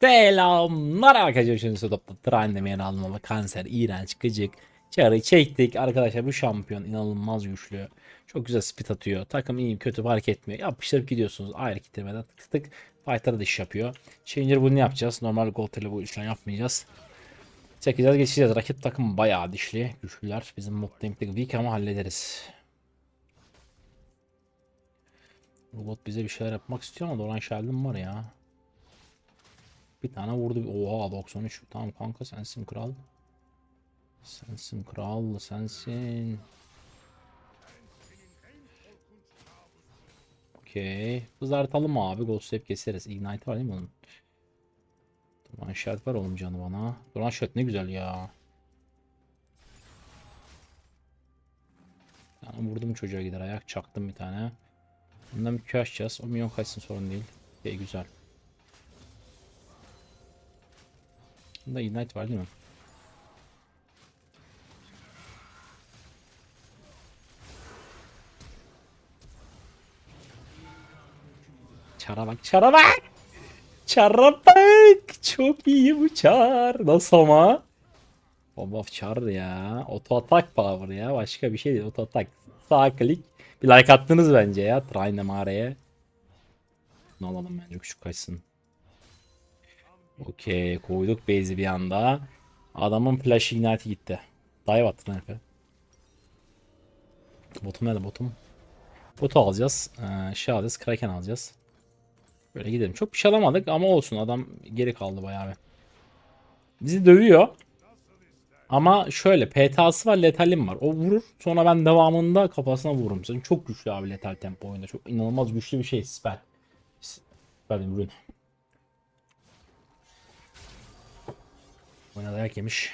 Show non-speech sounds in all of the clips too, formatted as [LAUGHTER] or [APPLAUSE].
Selamlar arkadaşlar. Şimdi Sodop'ta Trendemir almama kanser, iğrenç, gıcık. Çağrı çektik. Arkadaşlar bu şampiyon inanılmaz güçlü. Çok güzel speed atıyor. Takım iyi kötü fark etmiyor. Yapıştırıp gidiyorsunuz. Ayrı kitlemeden tık tık. Fighter'a da iş yapıyor. Changer bunu yapacağız. Normal Gold ile bu işlem yapmayacağız. Çekeceğiz geçeceğiz. Rakip takım bayağı dişli. Güçlüler. Bizim Mutlank'taki weak ama hallederiz. Robot bize bir şeyler yapmak istiyor ama Doran Sheldon var ya. Bir tane vurdu. Oha 93. Tamam kanka sensin kral. Sensin kral sensin. Okey. Kızartalım abi. Ghost keseriz. Ignite var değil mi onun? Duran şart var oğlum canı bana. Duran şart ne güzel ya. Yani vurdum çocuğa gider ayak çaktım bir tane. Bundan bir Q açacağız. O milyon kaçsın sorun değil. Okey güzel. Bunda Ignite var değil mi? Çara bak, çara bak. Çara bak. Çok iyi bu çar. Nasıl ama? Bomba çar ya. Auto atak power ya. Başka bir şey değil. Auto atak. Sağ klik. Bir like attınız bence ya. Trine mağaraya. Ne alalım bence küçük kaçsın. Okey koyduk base'i bir anda. Adamın flash ignite gitti. Dive attı Efe. Botum nerede botum? Botu alacağız. Ee, şey alacağız. Kraken alacağız. Böyle gidelim. Çok bir şey alamadık ama olsun. Adam geri kaldı bayağı. Bizi dövüyor. Ama şöyle PTA'sı var letalim var. O vurur. Sonra ben devamında kafasına vururum. Sen çok güçlü abi letal tempo oyunda. Çok inanılmaz güçlü bir şey. Spell. Spell ürün. Oyuna dayak yemiş.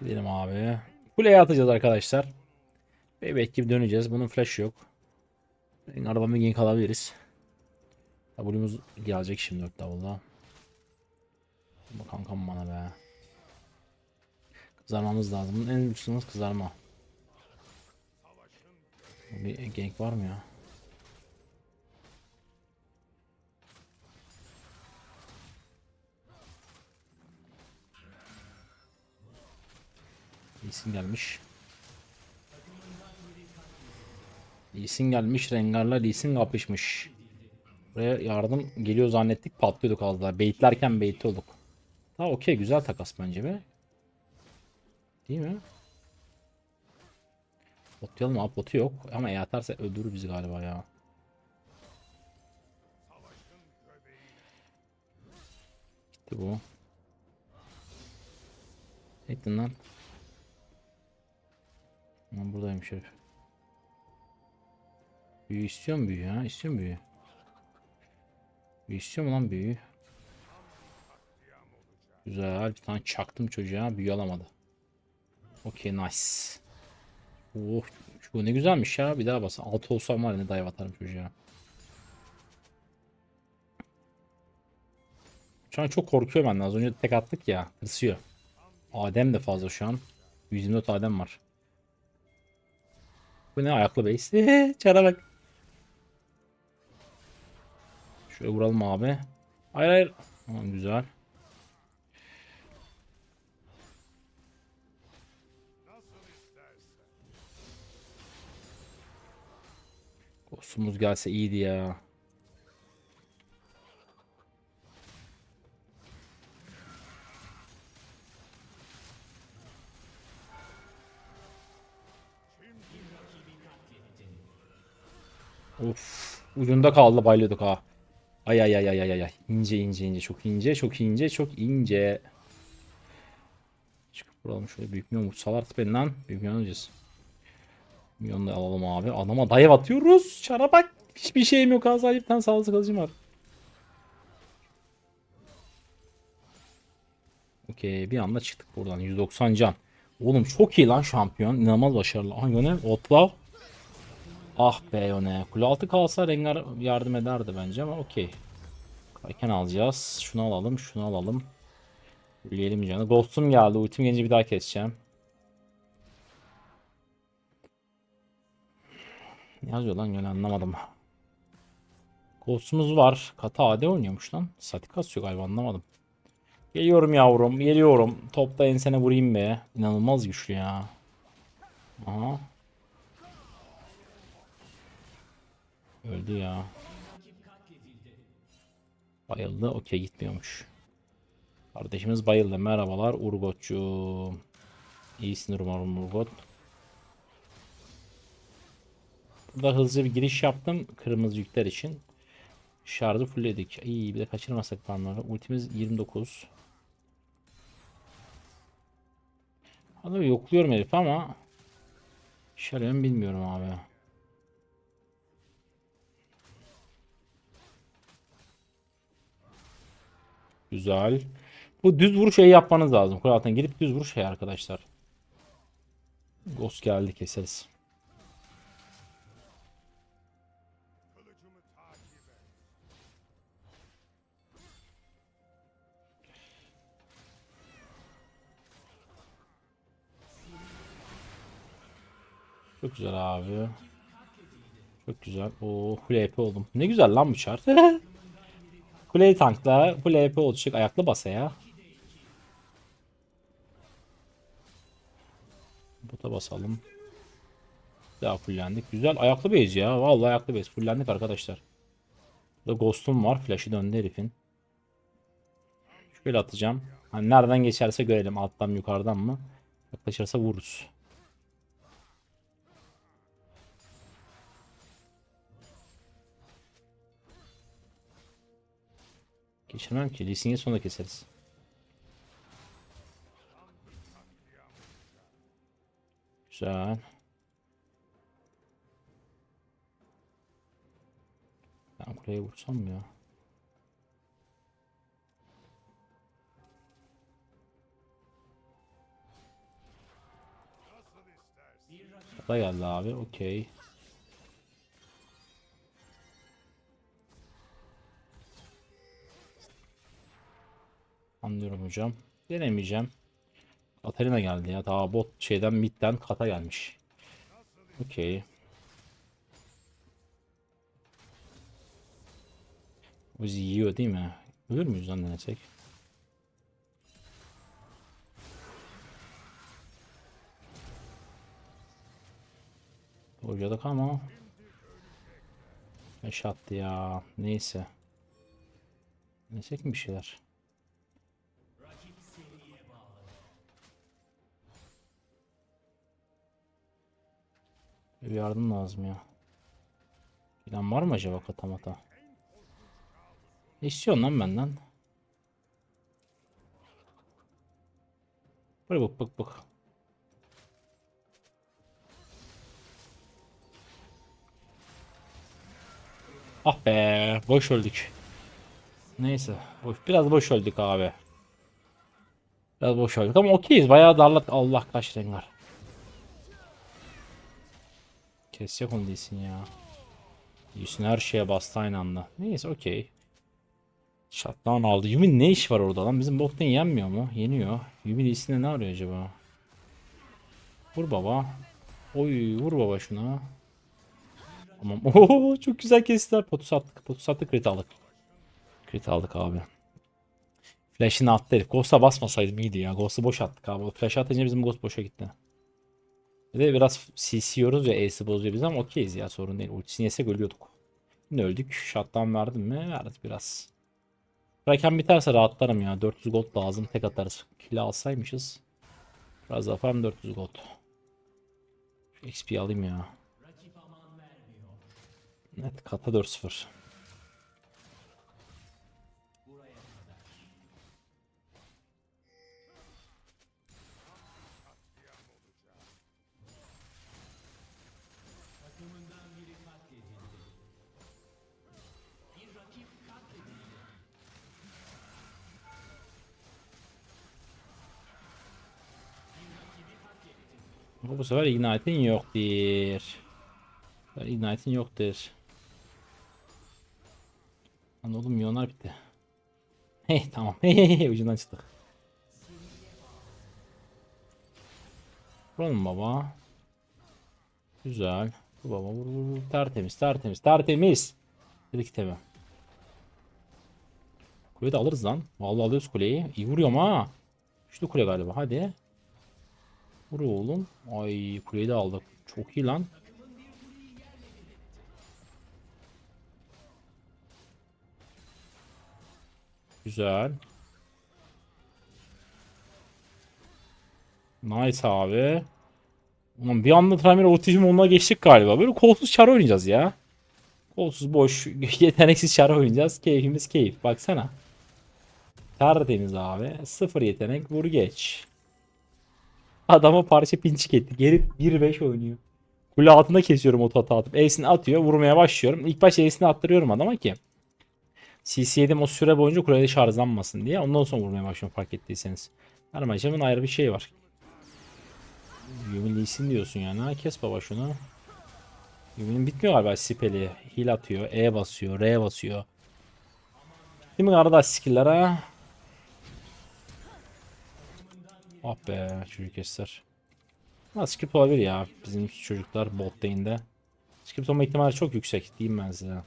Gidelim abi. Kuleye atacağız arkadaşlar. Bebek gibi döneceğiz. Bunun flash yok. Arabamı gank alabiliriz. W'muz gelecek şimdi 4 davulda. Bu kankam bana be. Kızarmamız lazım. Bunun en güçlüsünüz kızarma. Bir gank var mı ya? İyisin gelmiş. İyisin gelmiş. Rengar'la Lee'sin kapışmış. Buraya yardım geliyor zannettik patlıyorduk az daha. Baitlerken bait olduk. Ha okey güzel takas bence be. Değil mi? Botlayalım abi botu yok. Ama e atarsa öldürür bizi galiba ya. Gitti bu. Ettin lan. Lan buradaymış herif. Büyü istiyor mu büyü ha? İstiyor mu büyü? İstiyor mu lan büyü? Güzel bir tane çaktım çocuğa büyü alamadı. Okey nice. Oh bu ne güzelmiş ya bir daha bas. Altı olsam var ne dive atarım çocuğa. Şu an çok korkuyor benden az önce tek attık ya tırsıyor. Adem de fazla şu an. 124 Adem var. Bu ne ayaklı base? [LAUGHS] Çara bak. Şöyle vuralım abi. Hayır hayır. Tamam güzel. Ghost'umuz gelse iyiydi ya. Of. Ucunda kaldı baylıyorduk ha. Ay ay ay ay ay ay. İnce ince ince çok ince çok ince çok ince. Çıkıp vuralım şöyle büyük milyon vursalar beni lan. Büyük milyon alacağız. Milyonu da alalım abi. Adama dive atıyoruz. Çara bak. Hiçbir şeyim yok. Az bir tane sağlık kılıcım var. Okey bir anda çıktık buradan. 190 can. Oğlum çok iyi lan şampiyon. İnanılmaz başarılı. Aha Yone Otlav. Ah be Yone. Kule altı kalsa Rengar yardım ederdi bence ama okey. Kraken alacağız. Şunu alalım. Şunu alalım. Yürüyelim canı. Ghost'um geldi. Ultim gelince bir daha keseceğim. Ne yazıyor lan yine anlamadım. Ghost'umuz var. Kata AD oynuyormuş lan. Statik kasıyor galiba anlamadım. Geliyorum yavrum. Geliyorum. Topla ensene vurayım be. İnanılmaz güçlü ya. Aha. Öldü ya. Bayıldı. Okey gitmiyormuş. Kardeşimiz bayıldı. Merhabalar Urgotçu. İyisin umarım Urgot. Burada hızlı bir giriş yaptım. Kırmızı yükler için. Şarjı fullledik. İyi bir de kaçırmasak farmları. Ultimiz 29. Hadi yokluyorum herif ama mu bilmiyorum abi. Güzel. Bu düz vuruş şey yapmanız lazım. Kuraltan girip düz vuruş şey arkadaşlar. Ghost geldi keseriz. Çok güzel abi. Çok güzel. Oo AP oldum. Ne güzel lan bu chart. [LAUGHS] Kuleyi tankla full AP olacak ayaklı basaya. Bota basalım. Daha fullendik. Güzel ayaklı base ya. Vallahi ayaklı base. Fullendik arkadaşlar. Burada ghost'um var. Flash'ı döndü herifin. Şöyle atacağım. Hani nereden geçerse görelim. Alttan yukarıdan mı? Yaklaşırsa vururuz. Geçirmem ki. Lee Sin'i sonra keseriz. Güzel. Ben kuleye vursam mı ya? Da geldi abi. Okey. Anlıyorum hocam. Denemeyeceğim. Katarina geldi ya. Daha bot şeyden midden kata gelmiş. Okey. Uzi yiyor değil mi? Ölür müyüz lan denesek? Hocadık ama Beş attı ya. Neyse. Denesek mi bir şeyler? Bir yardım lazım ya. Plan var mı acaba katamata? Ne istiyorsun lan benden? Böyle bak bak bak. Ah be, boş öldük. Neyse, boş, biraz boş öldük abi. Biraz boş öldük ama okeyiz. Bayağı darlat. Allah kaç rengar. Kesecek onu değilsin ya. Yüzün her şeye bastı aynı anda. Neyse okey. Shutdown aldı. Yumi ne iş var orada lan? Bizim bottan yenmiyor mu? Yeniyor. Yumi değilsin ne arıyor acaba? Vur baba. Oy vur baba şuna. Tamam. [LAUGHS] Oo çok güzel kestiler. Potu sattık. Potu sattık. Crit aldık. Crit aldık abi. Flash'ını attı herif. Ghost'a basmasaydım iyiydi ya. Ghost'u boş attık abi. Flash atınca bizim Ghost boşa gitti. Bir de biraz CC'yoruz ya Ace'i bozuyor biz ama okeyiz ya sorun değil. Ultisini yesek ölüyorduk. Yine öldük. Shutdown verdim mi? Verdik biraz. Raken biterse rahatlarım ya. 400 gold lazım. Tek atarız. Kill alsaymışız. Biraz daha farm 400 gold. XP alayım ya. Evet kata 4-0. Ama bu sefer Ignite'in yoktur. Ignite'in yoktur. Lan oğlum milyonlar bitti. Hey tamam. Hey hey hey ucundan çıktık. Vuralım baba. Güzel. Bu baba vur vur vur. Tertemiz tertemiz tertemiz. Dedik tabi. Kuleyi de alırız lan. Vallahi alıyoruz kuleyi. İyi vuruyorum ha. Üçlü kule galiba hadi. Vur oğlum. Ay kuleyi de aldık. Çok iyi lan. Güzel. Nice abi. Ulan bir anda Tramir otizm onunla geçtik galiba. Böyle kolsuz çar oynayacağız ya. Kolsuz boş [LAUGHS] yeteneksiz çar oynayacağız. Keyfimiz keyif. Baksana. Tertemiz abi. Sıfır yetenek vur geç. Adama parça pinçik etti. Geri 1-5 oynuyor. Kule altında kesiyorum oto ata atıp. Ace'ini atıyor. Vurmaya başlıyorum. İlk başta Ace'ini attırıyorum adama ki. CC yedim o süre boyunca kulede şarjlanmasın diye. Ondan sonra vurmaya başlıyorum fark ettiyseniz. Her maçımın ayrı bir şey var. Yumin diyorsun yani. Ha, kes baba şunu. Yumin'in bitmiyor galiba speli. Heal atıyor. E basıyor. R basıyor. Değil mi kardeş skill'ler ha? Ah be çocuk eser. Ha skip olabilir ya. Bizim çocuklar bot lane'de. Skip olma ihtimali çok yüksek diyeyim ben size.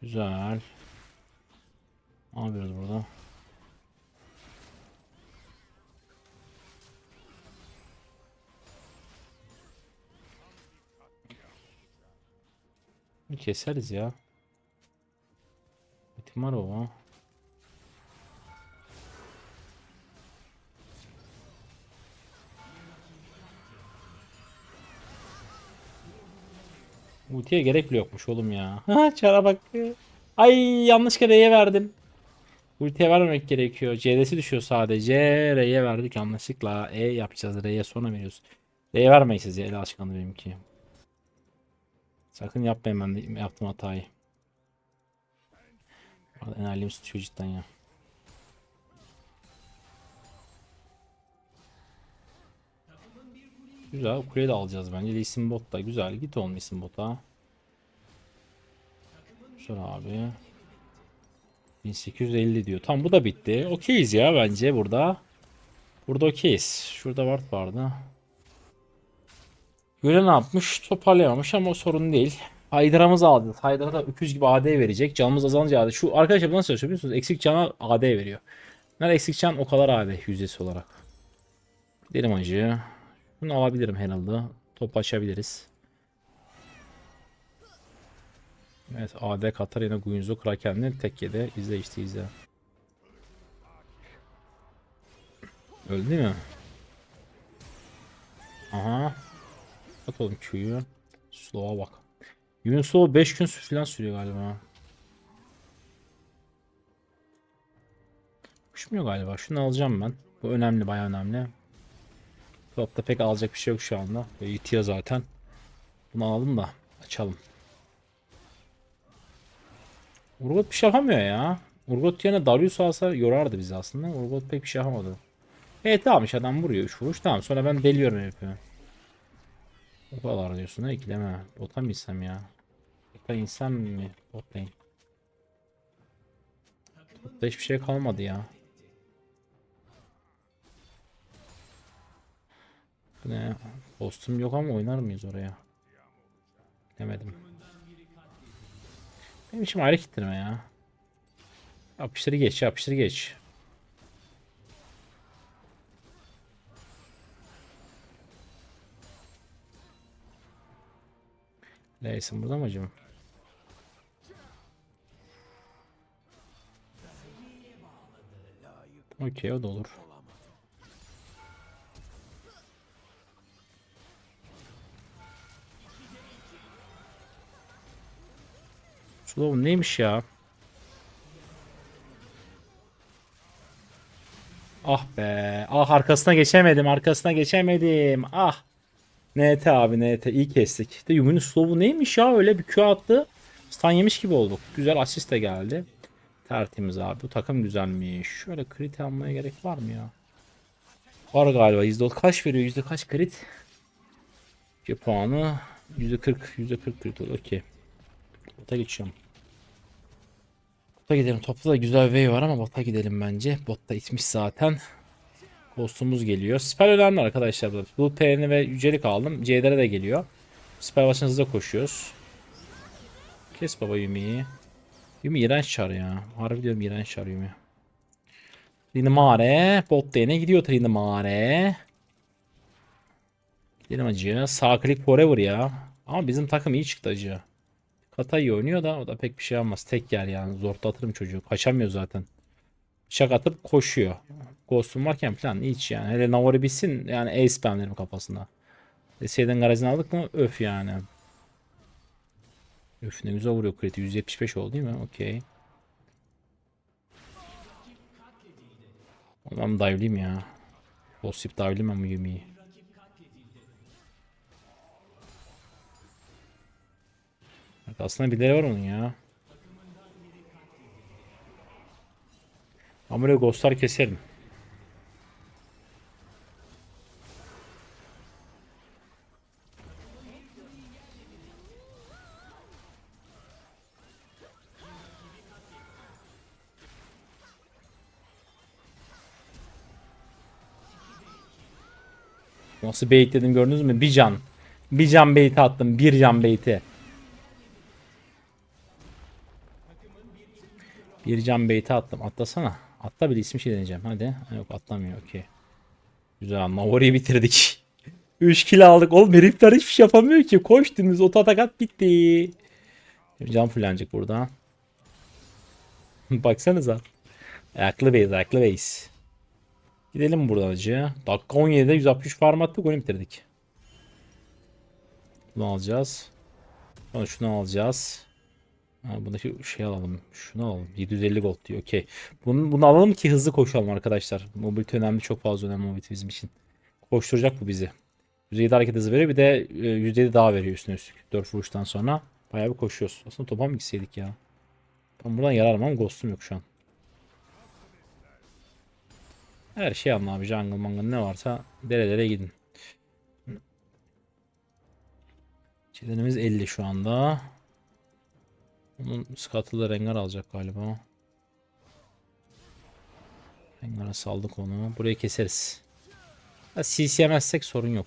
Güzel. Ne yapıyoruz burada? Keseriz ya. Bitim var o. Ultiye gerek bile yokmuş oğlum ya. Çara bak. Ay yanlış R'ye verdim. Ultiye vermemek gerekiyor. CD'si düşüyor sadece. R'ye verdik yanlışlıkla. E yapacağız. R'ye sonra veriyoruz. R'ye vermeyin siz ya. El aşkına benimki. Sakın yapmayın ben de yaptığım hatayı. Enerjim tutuyor cidden ya. Güzel. Kuleyi de alacağız bence. Lee bot da güzel. Git oğlum Lee bota. Güzel abi. 1850 diyor. Tam bu da bitti. Okeyiz ya bence burada. Burada okeyiz. Şurada ward vardı. Göre ne yapmış? Toparlayamamış ama o sorun değil. Hydra'mızı aldı. Hydra da öküz gibi AD verecek. Canımız azalınca AD. Şu arkadaşlar bu nasıl çalışıyor? Eksik cana AD veriyor. Nerede eksik can o kadar AD yüzdesi olarak. Derim acı. Bunu alabilirim herhalde. Top açabiliriz. Evet AD Katar yine Guinzo Kraken'le tek yedi. İzle işte izle. Öldü değil mi? Aha. At oğlum Q'yu. Slow'a bak. Yunus Slow 5 gün falan sürüyor galiba. Uçmuyor galiba. Şunu alacağım ben. Bu önemli bayağı önemli. Topta pek alacak bir şey yok şu anda. Yitiyor zaten. Bunu alalım da açalım. Urgot bir şey yapamıyor ya. Urgot yerine Darius alsa yorardı bizi aslında. Urgot pek bir şey yapamadı. Evet tamam iş adam vuruyor 3 vuruş. Tamam sonra ben deliyorum herifi. O kadar diyorsun ha ikileme. Bota mı insem ya? Bota insem mi? Botlayın. Botta hiçbir şey kalmadı ya. Ne? Postum yok ama oynar mıyız oraya? Demedim. Benim için ayrı kitleme ya. Yapıştır geç, yapıştır geç. Neyse burada mı acaba? Okey o da olur. Slow neymiş ya? Ah be. Ah arkasına geçemedim. Arkasına geçemedim. Ah. NT abi NT iyi kestik. De Yumi'nin slow'u neymiş ya öyle bir Q attı. Stun yemiş gibi olduk. Güzel asist de geldi. Tertemiz abi. Bu takım güzelmiş. Şöyle crit almaya gerek var mı ya? Var galiba. %10 kaç veriyor? Yüzde kaç crit? 2 puanı. %40. %40 crit oluyor. Okey. Bota geçiyorum. Bota gidelim. Topta da güzel wave var ama bota gidelim bence. Bot da itmiş zaten. Ghost'umuz geliyor. Spell önemli arkadaşlar. Bu Perini ve Yücelik aldım. C'lere de geliyor. Spell başına hızla koşuyoruz. Kes baba Yumi'yi. Yumi iğrenç çar ya. Harbi diyorum iğrenç çar Yumi. Trinimare. Bot lane'e gidiyor Trinimare. Gidelim acı. Sağ klik forever ya. Ama bizim takım iyi çıktı acı. Kata iyi oynuyor da o da pek bir şey yapmaz. Tek yer yani. Zorlatırım çocuğu. Kaçamıyor zaten. Bıçak atıp koşuyor. Ghost'um varken falan hiç yani. Hele Navari bitsin yani ace spamlerim kafasına. Deseyden garajını aldık mı öf yani. Öf ne güzel vuruyor kriti. 175 oldu değil mi? Okey. Ben dive'liyim ya. Bossip dive'liyim bu Yumi'yi. Bak aslında birileri var onun ya. Ama böyle ghostlar keserim. Nasıl bait dedim gördünüz mü? Bir can. Bir can bait'i attım. Bir can bait'i. Bir can bait'i attım. Atlasana. Atla bir ismi şey deneyeceğim. Hadi. Ha, Yok atlamıyor. Okey. Güzel. Navori'yi bitirdik. [LAUGHS] 3 kill aldık. Oğlum herifler hiçbir şey yapamıyor ki. Koştunuz. Oto atakat bitti. Can fullenecek burada. [LAUGHS] Baksanıza. Ayaklı base. Ayaklı base. Gidelim buradan acı. Dakika 17'de 163 farm attık. Oyunu bitirdik. Bunu alacağız. Sonra şunu alacağız. Ha, buradaki şey alalım. Şunu alalım. 750 gold diyor. Okey. Bunu, bunu alalım ki hızlı koşalım arkadaşlar. Mobility önemli. Çok fazla önemli mobility bizim için. Koşturacak bu bizi. %7 hareket hızı veriyor. Bir de e, %7 daha veriyor üstüne üstlük. 4 vuruştan sonra. Bayağı bir koşuyoruz. Aslında topa mı gitseydik ya? Ben buradan yararım ama ghost'um yok şu an. Her şey alın abi. Jungle mangle ne varsa derelere gidin. Çelenimiz 50 şu anda. Onun Scuttle'da Rengar alacak galiba. Rengar'a saldık onu. Burayı keseriz. Ha, CC yemezsek sorun yok.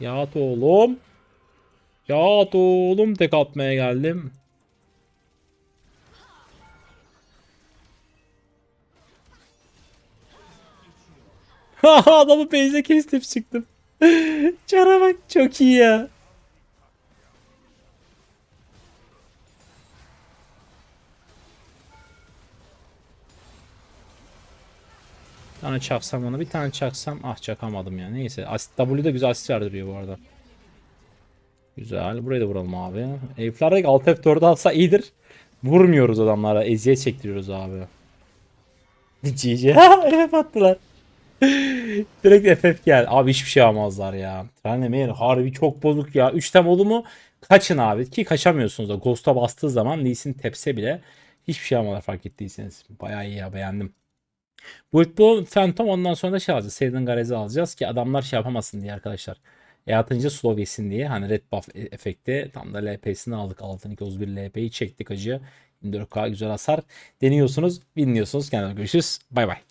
Yat oğlum. Yat oğlum tek atmaya geldim. Adamı base'e kestim çıktım. [LAUGHS] Çara bak çok iyi ya. Bir tane çaksam onu bir tane çaksam ah çakamadım ya neyse asit W da güzel asist verdiriyor bu arada. Güzel burayı da vuralım abi. Elflerdeki alt F4'ü alsa iyidir. Vurmuyoruz adamlara eziyet çektiriyoruz abi. [LAUGHS] GG F [LAUGHS] attılar. [LAUGHS] Direkt FF gel. Abi hiçbir şey almazlar ya. Trenlemeyin harbi çok bozuk ya. 3 tem oldu mu kaçın abi. Ki kaçamıyorsunuz da. Ghost'a bastığı zaman Lee Sin tepse bile hiçbir şey almalar fark ettiyseniz. Bayağı iyi ya beğendim. Bu bu Phantom ondan sonra da şey alacağız. Sevden Garez'i alacağız ki adamlar şey yapamasın diye arkadaşlar. E atınca slow yesin diye. Hani red buff e- efekti. Tam da LP'sini aldık. Altın 231 LP'yi çektik acıya. 24K güzel hasar. Deniyorsunuz, dinliyorsunuz. Kendinize görüşürüz. Bay bay.